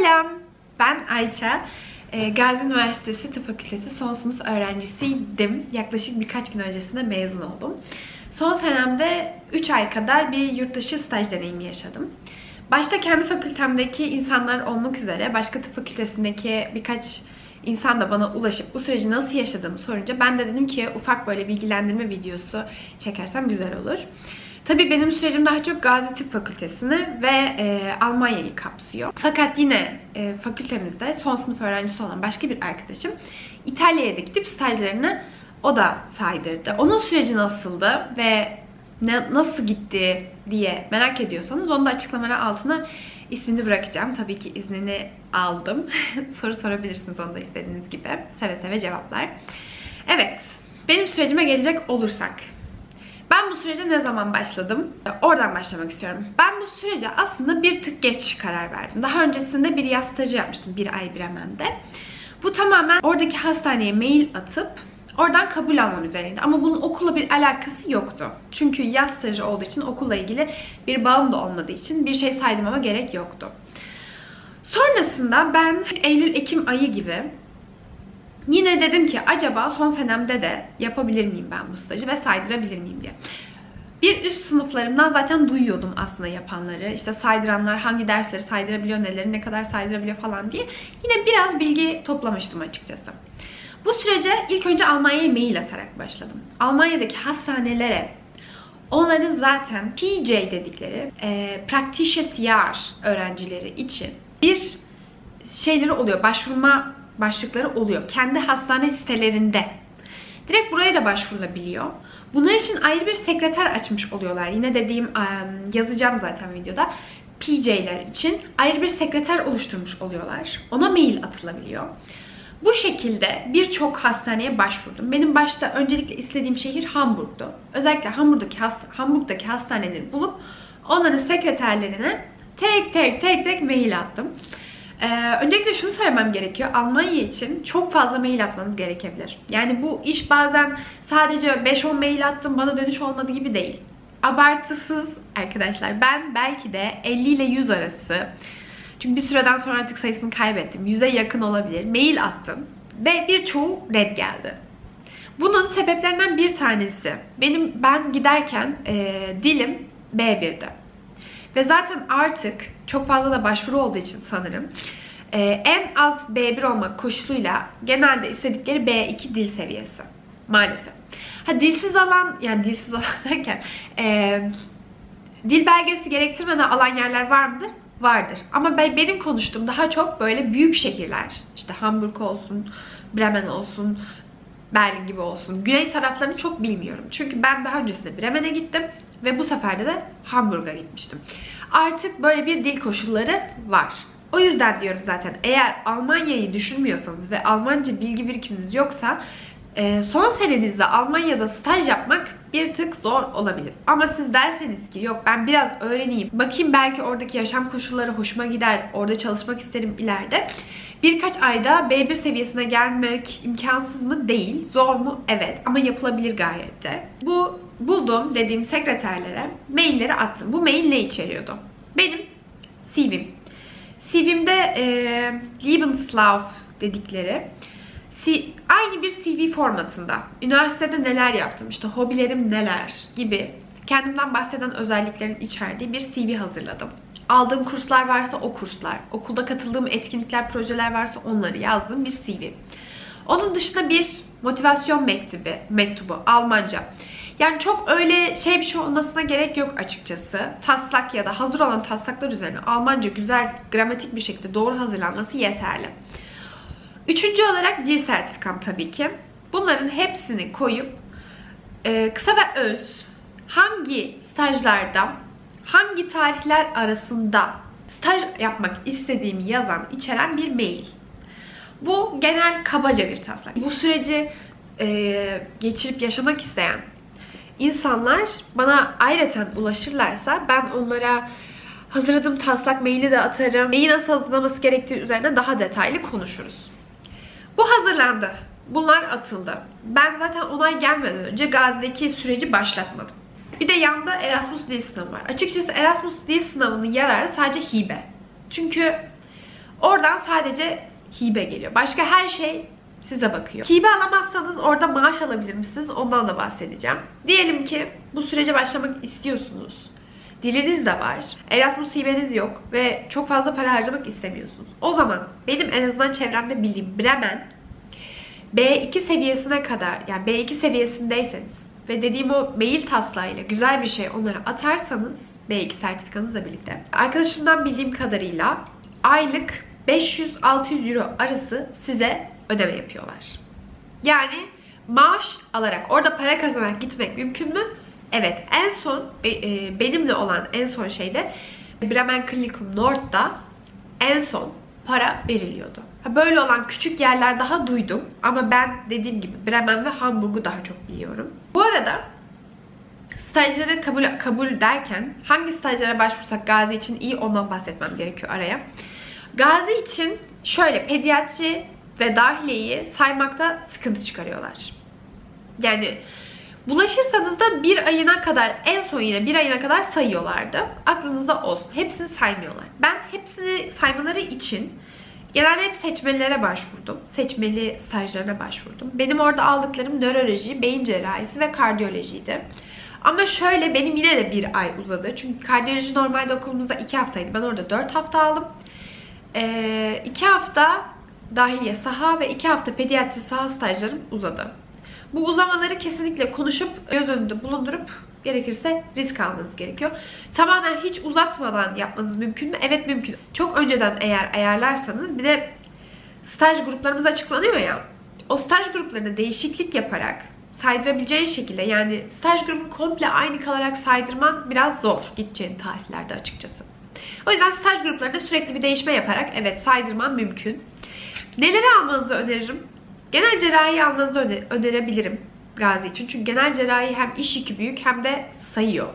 Selam, ben Ayça. Ee, Gazi Üniversitesi Tıp Fakültesi son sınıf öğrencisiydim. Yaklaşık birkaç gün öncesinde mezun oldum. Son senemde 3 ay kadar bir yurt dışı staj deneyimi yaşadım. Başta kendi fakültemdeki insanlar olmak üzere başka tıp fakültesindeki birkaç insan da bana ulaşıp bu süreci nasıl yaşadığımı sorunca ben de dedim ki ufak böyle bilgilendirme videosu çekersem güzel olur. Tabii benim sürecim daha çok Gazi Tıp Fakültesini ve e, Almanya'yı kapsıyor. Fakat yine e, fakültemizde son sınıf öğrencisi olan başka bir arkadaşım İtalya'ya da gidip stajlarını o da saydırdı. Onun süreci nasıldı ve ne, nasıl gitti diye merak ediyorsanız onu da açıklamalar altına ismini bırakacağım. Tabii ki iznini aldım. Soru sorabilirsiniz onu da istediğiniz gibi. Seve seve cevaplar. Evet, benim sürecime gelecek olursak. Ben bu sürece ne zaman başladım? Oradan başlamak istiyorum. Ben bu sürece aslında bir tık geç karar verdim. Daha öncesinde bir yaz stajı yapmıştım bir ay Bremen'de. Bu tamamen oradaki hastaneye mail atıp oradan kabul almam üzerineydi. Ama bunun okulla bir alakası yoktu. Çünkü yaz stajı olduğu için okulla ilgili bir bağım da olmadığı için bir şey saydırmama gerek yoktu. Sonrasında ben Eylül-Ekim ayı gibi Yine dedim ki acaba son senemde de yapabilir miyim ben bu stajı ve saydırabilir miyim diye. Bir üst sınıflarımdan zaten duyuyordum aslında yapanları. İşte saydıranlar hangi dersleri saydırabiliyor, neleri ne kadar saydırabiliyor falan diye. Yine biraz bilgi toplamıştım açıkçası. Bu sürece ilk önce Almanya'ya mail atarak başladım. Almanya'daki hastanelere onların zaten PJ dedikleri e, Praktisches öğrencileri için bir şeyleri oluyor. Başvurma başlıkları oluyor. Kendi hastane sitelerinde. Direkt buraya da başvurulabiliyor. Bunlar için ayrı bir sekreter açmış oluyorlar. Yine dediğim yazacağım zaten videoda. PJ'ler için ayrı bir sekreter oluşturmuş oluyorlar. Ona mail atılabiliyor. Bu şekilde birçok hastaneye başvurdum. Benim başta öncelikle istediğim şehir Hamburg'du. Özellikle Hamburg'daki, hasta, Hamburg'daki hastaneleri bulup onların sekreterlerine tek tek tek tek mail attım. Ee, öncelikle şunu söylemem gerekiyor. Almanya için çok fazla mail atmanız gerekebilir. Yani bu iş bazen sadece 5-10 mail attım bana dönüş olmadı gibi değil. Abartısız arkadaşlar. Ben belki de 50 ile 100 arası çünkü bir süreden sonra artık sayısını kaybettim. 100'e yakın olabilir. Mail attım ve birçoğu red geldi. Bunun sebeplerinden bir tanesi benim ben giderken e, dilim B1'di. Ve zaten artık çok fazla da başvuru olduğu için sanırım e, en az B1 olmak koşuluyla genelde istedikleri B2 dil seviyesi. Maalesef. Ha dilsiz alan, yani dilsiz alan derken e, dil belgesi gerektirmeden alan yerler var mıdır? Vardır. Ama ben, benim konuştuğum daha çok böyle büyük şehirler. İşte Hamburg olsun, Bremen olsun, Berlin gibi olsun. Güney taraflarını çok bilmiyorum. Çünkü ben daha öncesinde Bremen'e gittim ve bu sefer de Hamburg'a gitmiştim. Artık böyle bir dil koşulları var. O yüzden diyorum zaten eğer Almanya'yı düşünmüyorsanız ve Almanca bilgi birikiminiz yoksa e, son senenizde Almanya'da staj yapmak bir tık zor olabilir. Ama siz derseniz ki yok ben biraz öğreneyim. Bakayım belki oradaki yaşam koşulları hoşuma gider. Orada çalışmak isterim ileride. Birkaç ayda B1 seviyesine gelmek imkansız mı? Değil. Zor mu? Evet. Ama yapılabilir gayet de. Bu buldum dediğim sekreterlere mailleri attım. Bu mail ne içeriyordu? Benim CV'm. CV'mde e, Lebenslauf dedikleri aynı bir CV formatında. Üniversitede neler yaptım, işte hobilerim neler gibi kendimden bahseden özelliklerin içerdiği bir CV hazırladım. Aldığım kurslar varsa o kurslar, okulda katıldığım etkinlikler, projeler varsa onları yazdığım bir CV. Onun dışında bir motivasyon mektubu, mektubu Almanca. Yani çok öyle şey bir şey olmasına gerek yok açıkçası. Taslak ya da hazır olan taslaklar üzerine Almanca güzel, gramatik bir şekilde doğru hazırlanması yeterli. Üçüncü olarak dil sertifikam tabii ki. Bunların hepsini koyup e, kısa ve öz hangi stajlarda, hangi tarihler arasında staj yapmak istediğimi yazan, içeren bir mail. Bu genel kabaca bir taslak. Bu süreci e, geçirip yaşamak isteyen insanlar bana ayrıca ulaşırlarsa ben onlara hazırladığım taslak maili de atarım. Neyi nasıl hazırlaması gerektiği üzerine daha detaylı konuşuruz. Bu hazırlandı. Bunlar atıldı. Ben zaten onay gelmeden önce Gazi'deki süreci başlatmadım. Bir de yanda Erasmus dil sınavı var. Açıkçası Erasmus dil sınavının yararı sadece hibe. Çünkü Oradan sadece hibe geliyor. Başka her şey size bakıyor. Hibe alamazsanız orada maaş alabilir misiniz? Ondan da bahsedeceğim. Diyelim ki bu sürece başlamak istiyorsunuz. Diliniz de var. Erasmus hibeniz yok ve çok fazla para harcamak istemiyorsunuz. O zaman benim en azından çevremde bildiğim Bremen B2 seviyesine kadar yani B2 seviyesindeyseniz ve dediğim o mail taslağıyla güzel bir şey onlara atarsanız B2 sertifikanızla birlikte arkadaşımdan bildiğim kadarıyla aylık 500-600 euro arası size ödeme yapıyorlar. Yani maaş alarak orada para kazanarak gitmek mümkün mü? Evet en son e, benimle olan en son şeyde Bremen Klinikum Nord'da en son para veriliyordu. Böyle olan küçük yerler daha duydum ama ben dediğim gibi Bremen ve Hamburg'u daha çok biliyorum. Bu arada stajları kabul, kabul derken hangi stajlara başvursak Gazi için iyi ondan bahsetmem gerekiyor araya. Gazi için şöyle pediatri ve dahiliyeyi saymakta sıkıntı çıkarıyorlar. Yani bulaşırsanız da bir ayına kadar en son yine bir ayına kadar sayıyorlardı. Aklınızda olsun. Hepsini saymıyorlar. Ben hepsini saymaları için genelde hep seçmelilere başvurdum. Seçmeli stajlarına başvurdum. Benim orada aldıklarım nöroloji, beyin cerrahisi ve kardiyolojiydi. Ama şöyle benim yine de bir ay uzadı. Çünkü kardiyoloji normalde okulumuzda iki haftaydı. Ben orada dört hafta aldım. Ee, iki hafta dahiliye saha ve iki hafta pediatri saha stajlarım uzadı. Bu uzamaları kesinlikle konuşup göz önünde bulundurup gerekirse risk almanız gerekiyor. Tamamen hiç uzatmadan yapmanız mümkün mü? Evet mümkün. Çok önceden eğer ayarlarsanız bir de staj gruplarımız açıklanıyor ya. O staj gruplarına değişiklik yaparak saydırabileceğin şekilde yani staj grubu komple aynı kalarak saydırman biraz zor gideceğin tarihlerde açıkçası. O yüzden staj gruplarında sürekli bir değişme yaparak evet saydırman mümkün. Neleri almanızı öneririm? Genel cerrahi almanızı öne önerebilirim Gazi için. Çünkü genel cerrahi hem iş yükü büyük hem de sayıyor.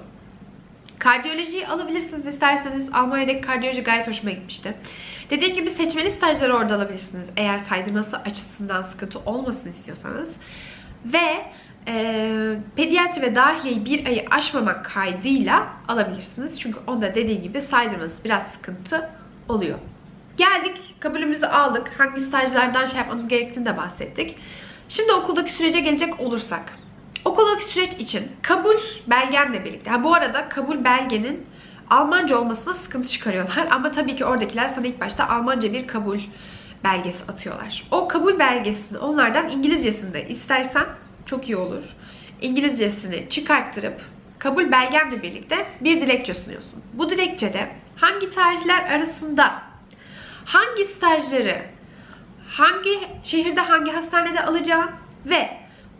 Kardiyolojiyi alabilirsiniz isterseniz. Almanya'daki kardiyoloji gayet hoşuma gitmişti. Dediğim gibi seçmeli stajları orada alabilirsiniz. Eğer saydırması açısından sıkıntı olmasın istiyorsanız. Ve e, pediatri ve dahiliyeyi bir ayı aşmamak kaydıyla alabilirsiniz. Çünkü onda dediğim gibi saydırması biraz sıkıntı oluyor. Geldik, kabulümüzü aldık. Hangi stajlardan şey yapmamız gerektiğini de bahsettik. Şimdi okuldaki sürece gelecek olursak. Okuldaki süreç için kabul belgenle birlikte. Ha, bu arada kabul belgenin Almanca olmasına sıkıntı çıkarıyorlar. Ama tabii ki oradakiler sana ilk başta Almanca bir kabul belgesi atıyorlar. O kabul belgesini onlardan İngilizcesini de istersen çok iyi olur. İngilizcesini çıkarttırıp kabul belgenle birlikte bir dilekçe sunuyorsun. Bu dilekçede hangi tarihler arasında hangi stajları hangi şehirde hangi hastanede alacağın ve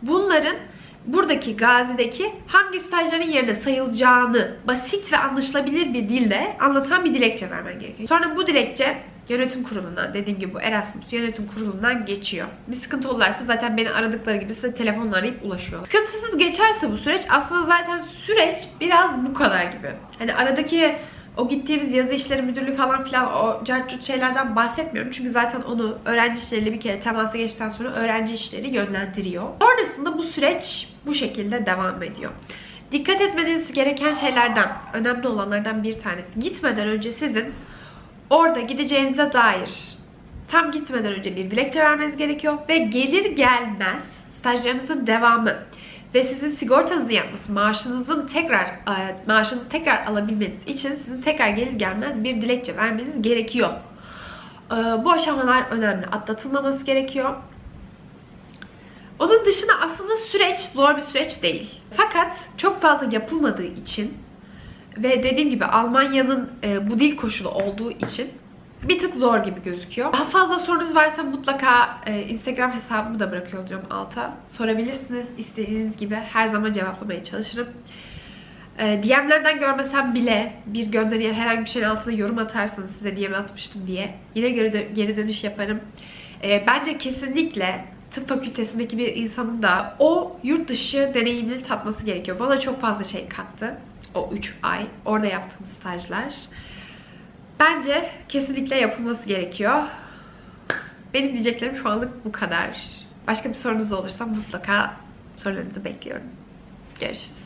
bunların buradaki Gazi'deki hangi stajların yerine sayılacağını basit ve anlaşılabilir bir dille anlatan bir dilekçe vermen gerekiyor. Sonra bu dilekçe yönetim kurulundan dediğim gibi bu Erasmus yönetim kurulundan geçiyor. Bir sıkıntı olursa zaten beni aradıkları gibi size telefonla arayıp ulaşıyorlar. Sıkıntısız geçerse bu süreç aslında zaten süreç biraz bu kadar gibi. Hani aradaki o gittiğimiz yazı işleri müdürlüğü falan filan o cartçut şeylerden bahsetmiyorum. Çünkü zaten onu öğrenci işleriyle bir kere temasa geçtikten sonra öğrenci işleri yönlendiriyor. Sonrasında bu süreç bu şekilde devam ediyor. Dikkat etmeniz gereken şeylerden, önemli olanlardan bir tanesi. Gitmeden önce sizin orada gideceğinize dair tam gitmeden önce bir dilekçe vermeniz gerekiyor ve gelir gelmez stajlarınızın devamı ve sizin sigortanızı yapması, maaşınızın tekrar e, maaşınızı tekrar alabilmeniz için sizin tekrar gelir gelmez bir dilekçe vermeniz gerekiyor. E, bu aşamalar önemli. Atlatılmaması gerekiyor. Onun dışında aslında süreç zor bir süreç değil. Fakat çok fazla yapılmadığı için ve dediğim gibi Almanya'nın e, bu dil koşulu olduğu için bir tık zor gibi gözüküyor. Daha fazla sorunuz varsa mutlaka e, Instagram hesabımı da bırakıyor olacağım alta. Sorabilirsiniz istediğiniz gibi. Her zaman cevaplamaya çalışırım. E, DM'lerden görmesem bile bir gönderiye herhangi bir şeyin altına yorum atarsanız size DM atmıştım diye yine geri, dö geri dönüş yaparım. E, bence kesinlikle tıp fakültesindeki bir insanın da o yurt dışı deneyimini tatması gerekiyor. Bana çok fazla şey kattı. O 3 ay orada yaptığım stajlar. Bence kesinlikle yapılması gerekiyor. Benim diyeceklerim şu anlık bu kadar. Başka bir sorunuz olursa mutlaka sorularınızı bekliyorum. Görüşürüz.